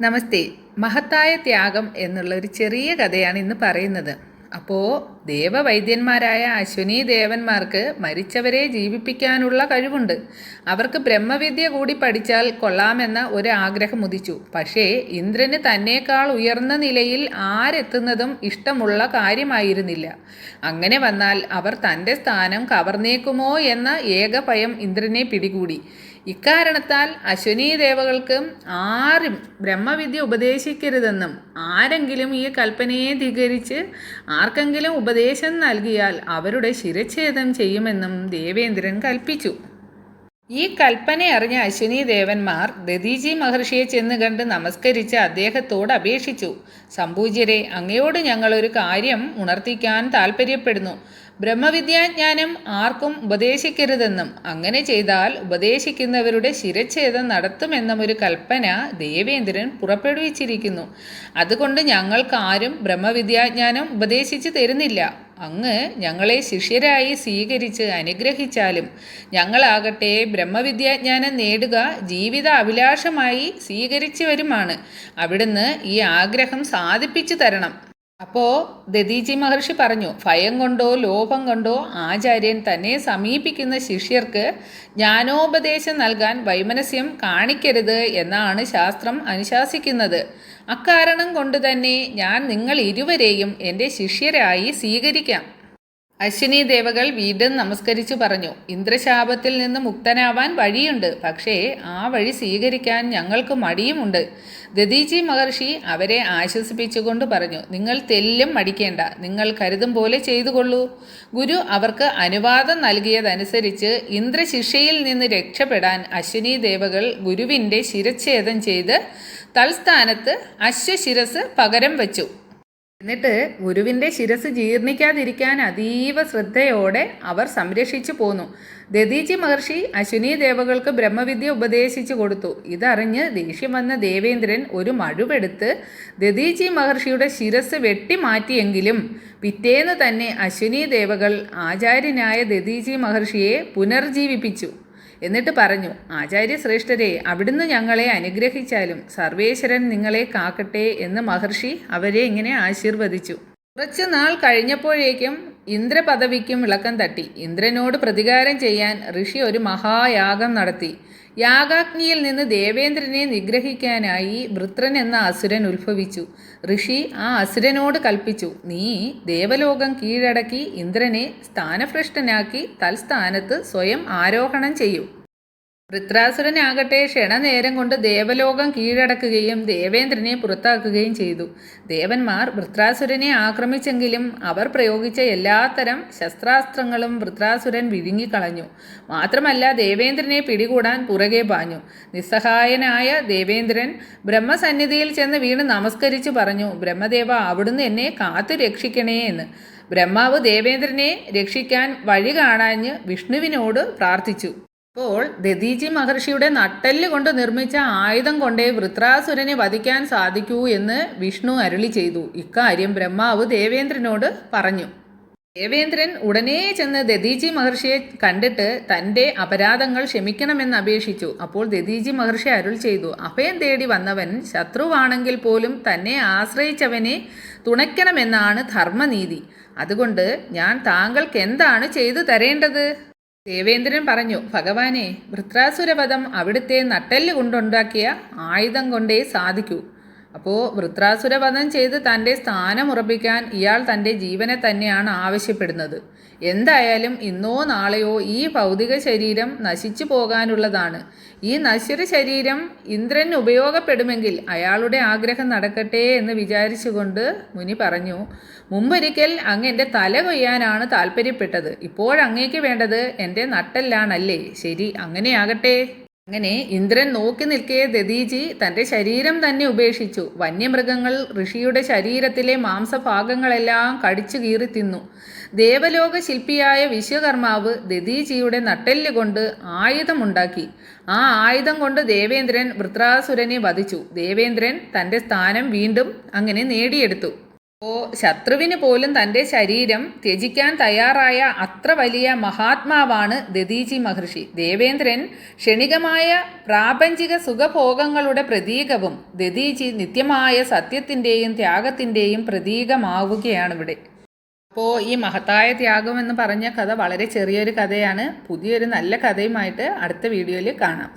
നമസ്തേ മഹത്തായ ത്യാഗം എന്നുള്ള ഒരു ചെറിയ കഥയാണ് ഇന്ന് പറയുന്നത്. അപ്പോൾ ദേവവൈദ്യന്മാരായ അശ്വനി ദേവന്മാർക്ക് മരിച്ചവരെ ജീവിപ്പിക്കാനുള്ള കഴിവുണ്ട്. അവർക്ക് ബ്രഹ്മവിദ്യ കൂടി പഠിച്ചാൽ കൊള്ളാമെന്ന ഒരു ആഗ്രഹം ഉദിച്ചു. പക്ഷേ ഇന്ദ്രന് തന്നേക്കാൾ ഉയർന്ന നിലയിൽ ആരെത്തുന്നതും ഇഷ്ടമുള്ള കാര്യമായിരുന്നില്ല. അങ്ങനെ വന്നാൽ അവർ തന്റെ സ്ഥാനം കവർന്നേക്കുമോ എന്ന ഏക ഭയം ഇന്ദ്രനെ പിടികൂടി. ഇക്കാരണത്താൽ അശ്വനീ ദേവകൾക്കും ആരും ബ്രഹ്മവിദ്യ ഉപദേശിക്കരുതെന്നും ആരെങ്കിലും ഈ കൽപ്പനയെ ധികരിച്ച് ആർക്കെങ്കിലും ഉപദേശം നൽകിയാൽ അവരുടെ ശിരച്ഛേദം ചെയ്യുമെന്നും ദേവേന്ദ്രൻ കൽപ്പിച്ചു. ഈ കൽപ്പന അറിഞ്ഞ അശ്വിനി ദേവന്മാർ ദദീജി മഹർഷിയെ ചെന്ന് കണ്ട് നമസ്കരിച്ച് അദ്ദേഹത്തോട് അപേക്ഷിച്ചു. സമ്പൂജ്യരെ അങ്ങയോട് ഞങ്ങളൊരു കാര്യം ഉണർത്തിക്കാൻ താൽപ്പര്യപ്പെടുന്നു ബ്രഹ്മവിദ്യാജ്ഞാനം ആർക്കും ഉപദേശിക്കരുതെന്നും അങ്ങനെ ചെയ്താൽ ഉപദേശിക്കുന്നവരുടെ ശിരച്ഛേദം നടത്തുമെന്നും ഒരു കൽപ്പന ദേവേന്ദ്രൻ പുറപ്പെടുവിച്ചിരിക്കുന്നു. അതുകൊണ്ട് ഞങ്ങൾക്കാരും ബ്രഹ്മവിദ്യാജ്ഞാനം ഉപദേശിച്ചു തരുന്നില്ല. അങ്ങ് ഞങ്ങളെ ശിഷ്യരായി സ്വീകരിച്ച് അനുഗ്രഹിച്ചാലും ഞങ്ങളാകട്ടെ ബ്രഹ്മവിദ്യാജ്ഞാനം നേടുക ജീവിത അഭിലാഷമായി സ്വീകരിച്ചവരുമാണ്. അവിടുന്ന് ഈ ആഗ്രഹം സാധിപ്പിച്ചു തരണം. അപ്പോൾ ദദീജി മഹർഷി പറഞ്ഞു ഭയം കൊണ്ടോ ലോഭം കൊണ്ടോ ആചാര്യൻ തന്നെ സമീപിക്കുന്ന ശിഷ്യർക്ക് ജ്ഞാനോപദേശം നൽകാൻ വൈമനസ്യം കാണിക്കരുത് എന്നാണ് ശാസ്ത്രം അനുശാസിക്കുന്നത്. അക്കാരണം കൊണ്ട് തന്നെ ഞാൻ നിങ്ങൾ ഇരുവരെയും എന്റെ ശിഷ്യരായി സ്വീകരിക്കാം. അശ്വിനി ദേവകൾ വീണ്ടും നമസ്കരിച്ചു പറഞ്ഞു. ഇന്ദ്രശാപത്തിൽ നിന്ന് മുക്തനാവാൻ വഴിയുണ്ട്. പക്ഷേ ആ വഴി സ്വീകരിക്കാൻ ഞങ്ങൾക്ക് മടിയുമുണ്ട്. ദദീജി മഹർഷി അവരെ ആശ്വസിപ്പിച്ചുകൊണ്ട് പറഞ്ഞു നിങ്ങൾ തെല്ലും മടിക്കേണ്ട. നിങ്ങൾ കരുതും പോലെ ചെയ്തുകൊള്ളൂ. ഗുരു അവർക്ക് അനുവാദം നൽകിയതനുസരിച്ച് ഇന്ദ്രശിക്ഷയിൽ നിന്ന് രക്ഷപ്പെടാൻ അശ്വിനി ദേവകൾ ഗുരുവിന്റെ ശിരച്ഛേദം ചെയ്ത് തൽസ്ഥാനത്ത് അശ്വശിരസ് പകരം വച്ചു. എന്നിട്ട് ഗുരുവിന്റെ ശിരസ് ജീർണിക്കാതിരിക്കാൻ അതീവ ശ്രദ്ധയോടെ അവർ സംരക്ഷിച്ചു പോന്നു. ദദീജി മഹർഷി അശ്വിനി ദേവകൾക്ക് ബ്രഹ്മവിദ്യ ഉപദേശിച്ചു കൊടുത്തു. ഇതറിഞ്ഞ് ദേഷ്യം വന്ന ദേവേന്ദ്രൻ ഒരു മഴുവെടുത്ത് ദദീജി മഹർഷിയുടെ ശിരസ് വെട്ടിമാറ്റിയെങ്കിലും പിറ്റേന്ന് തന്നെ അശ്വിനി ദേവകൾ ആചാര്യനായ ദദീജി മഹർഷിയെ പുനർജീവിപ്പിച്ചു. എന്നിട്ട് പറഞ്ഞു ആചാര്യശ്രേഷ്ഠരെ അവിടുന്ന് ഞങ്ങളെ അനുഗ്രഹിച്ചാലും സർവേശ്വരൻ നിങ്ങളെ കാക്കട്ടെ എന്ന് മഹർഷി അവരെ ഇങ്ങനെ ആശീർവദിച്ചു. കുറച്ചു നാൾ കഴിഞ്ഞപ്പോഴേക്കും ഇന്ദ്രപദവിക്കും വിളക്കം തട്ടി. ഇന്ദ്രനോട് പ്രതികാരം ചെയ്യാൻ ഋഷി ഒരു മഹായാഗം നടത്തി. യാഗാഗ്നിയിൽ നിന്ന് ദേവേന്ദ്രനെ നിഗ്രഹിക്കാനായി വൃത്രൻ എന്ന അസുരൻ ഉത്ഭവിച്ചു. ഋഷി ആ അസുരനോട് കൽപ്പിച്ചു നീ ദേവലോകം കീഴടക്കി ഇന്ദ്രനെ സ്ഥാനഭ്രഷ്ടനാക്കി തൽസ്ഥാനത്ത് സ്വയം ആരോഹണം ചെയ്യൂ. വൃത്രാസുരനാകട്ടെ ക്ഷണനേരം കൊണ്ട് ദേവലോകം കീഴടക്കുകയും ദേവേന്ദ്രനെ പുറത്താക്കുകയും ചെയ്തു. ദേവന്മാർ വൃത്രാസുരനെ ആക്രമിച്ചെങ്കിലും അവർ പ്രയോഗിച്ച എല്ലാത്തരം ശസ്ത്രാസ്ത്രങ്ങളും വൃത്രാസുരൻ വിഴുങ്ങിക്കളഞ്ഞു. മാത്രമല്ല ദേവേന്ദ്രനെ പിടികൂടാൻ പുറകെ പാഞ്ഞു. നിസ്സഹായനായ ദേവേന്ദ്രൻ ബ്രഹ്മസന്നിധിയിൽ ചെന്ന് വീണ് നമസ്കരിച്ചു പറഞ്ഞു ബ്രഹ്മദേവ അവിടുന്ന് എന്നെ കാത്തു രക്ഷിക്കണേ എന്ന്. ബ്രഹ്മാവ് ദേവേന്ദ്രനെ രക്ഷിക്കാൻ വഴി കാണാഞ്ഞ് വിഷ്ണുവിനോട് പ്രാർത്ഥിച്ചു. അപ്പോൾ ദദീജി മഹർഷിയുടെ നട്ടെല്ല് കൊണ്ട് നിർമ്മിച്ച ആയുധം കൊണ്ടേ വൃത്രാസുരനെ വധിക്കാൻ സാധിക്കൂ എന്ന് വിഷ്ണു അരുളി ചെയ്തു. ഇക്കാര്യം ബ്രഹ്മാവ് ദേവേന്ദ്രനോട് പറഞ്ഞു. ദേവേന്ദ്രൻ ഉടനെ ചെന്ന് ദദീജി മഹർഷിയെ കണ്ടിട്ട് തന്റെ അപരാധങ്ങൾ ക്ഷമിക്കണമെന്ന് അപേക്ഷിച്ചു. അപ്പോൾ ദദീജി മഹർഷി അരുൾ ചെയ്തു. അഭയം തേടി വന്നവൻ ശത്രുവാണെങ്കിൽ പോലും തന്നെ ആശ്രയിച്ചവനെ തുണയ്ക്കണമെന്നാണ് ധർമ്മനീതി. അതുകൊണ്ട് ഞാൻ താങ്കൾക്ക് എന്താണ് ചെയ്തു തരേണ്ടത്? ദേവേന്ദ്രൻ പറഞ്ഞു ഭഗവാനെ വൃത്രാസുരവധം അവിടുത്തെ നട്ടെല്ല് കൊണ്ടുണ്ടാക്കിയ ആയുധം കൊണ്ടേ സാധിക്കൂ. അപ്പോൾ വൃത്രാസുരവധം ചെയ്ത് തന്റെ സ്ഥാനം ഉറപ്പിക്കാൻ ഇയാൾ തന്റെ ജീവനെ തന്നെയാണ് ആവശ്യപ്പെടുന്നത്. എന്തായാലും ഇന്നോ നാളെയോ ഈ ഭൗതിക ശരീരം നശിച്ചു പോകാനുള്ളതാണ്. ഈ നശ്വര ശരീരം ഇന്ദ്രന് ഉപയോഗപ്പെടുമെങ്കിൽ അയാളുടെ ആഗ്രഹം നടക്കട്ടെ എന്ന് വിചാരിച്ചുകൊണ്ട് മുനി പറഞ്ഞു മുമ്പൊരിക്കൽ അങ്ങ് എന്റെ തല കൊയ്യാനാണ് താല്പര്യപ്പെട്ടത്. ഇപ്പോഴങ്ങേക്ക് വേണ്ടത് എന്റെ നട്ടെല്ലാണല്ലേ. ശരി അങ്ങനെയാകട്ടെ. അങ്ങനെ ഇന്ദ്രൻ നോക്കി നിൽക്കേ ദദീജി തന്റെ ശരീരം തന്നെ ഉപേക്ഷിച്ചു. വന്യമൃഗങ്ങൾ ഋഷിയുടെ ശരീരത്തിലെ മാംസഭാഗങ്ങളെല്ലാം കടിച്ചു കീറി തിന്നു. ദേവലോക ശില്പിയായ വിശ്വകർമാവ് ദദീജിയുടെ നട്ടെല്ല് കൊണ്ട് ആയുധമുണ്ടാക്കി. ആ ആയുധം കൊണ്ട് ദേവേന്ദ്രൻ വൃത്രാസുരനെ വധിച്ചു. ദേവേന്ദ്രൻ തന്റെ സ്ഥാനം വീണ്ടും അങ്ങനെ നേടിയെടുത്തു. ഓ ശത്രുവിന് പോലും തന്റെ ശരീരം ത്യജിക്കാൻ തയ്യാറായ അത്ര വലിയ മഹാത്മാവാണ് ദദീജി മഹർഷി. ദേവേന്ദ്രൻ ക്ഷണികമായ പ്രാപഞ്ചിക സുഖഭോഗങ്ങളുടെ പ്രതീകവും ദദീജി നിത്യമായ സത്യത്തിന്റെയും ത്യാഗത്തിന്റെയും പ്രതീകമാവുകയാണിവിടെ. അപ്പോൾ ഈ മഹത്തായ ത്യാഗം എന്ന് പറഞ്ഞ കഥ വളരെ ചെറിയൊരു കഥയാണ്. പുതിയൊരു നല്ല കഥയുമായിട്ട് അടുത്ത വീഡിയോയിൽ കാണാം.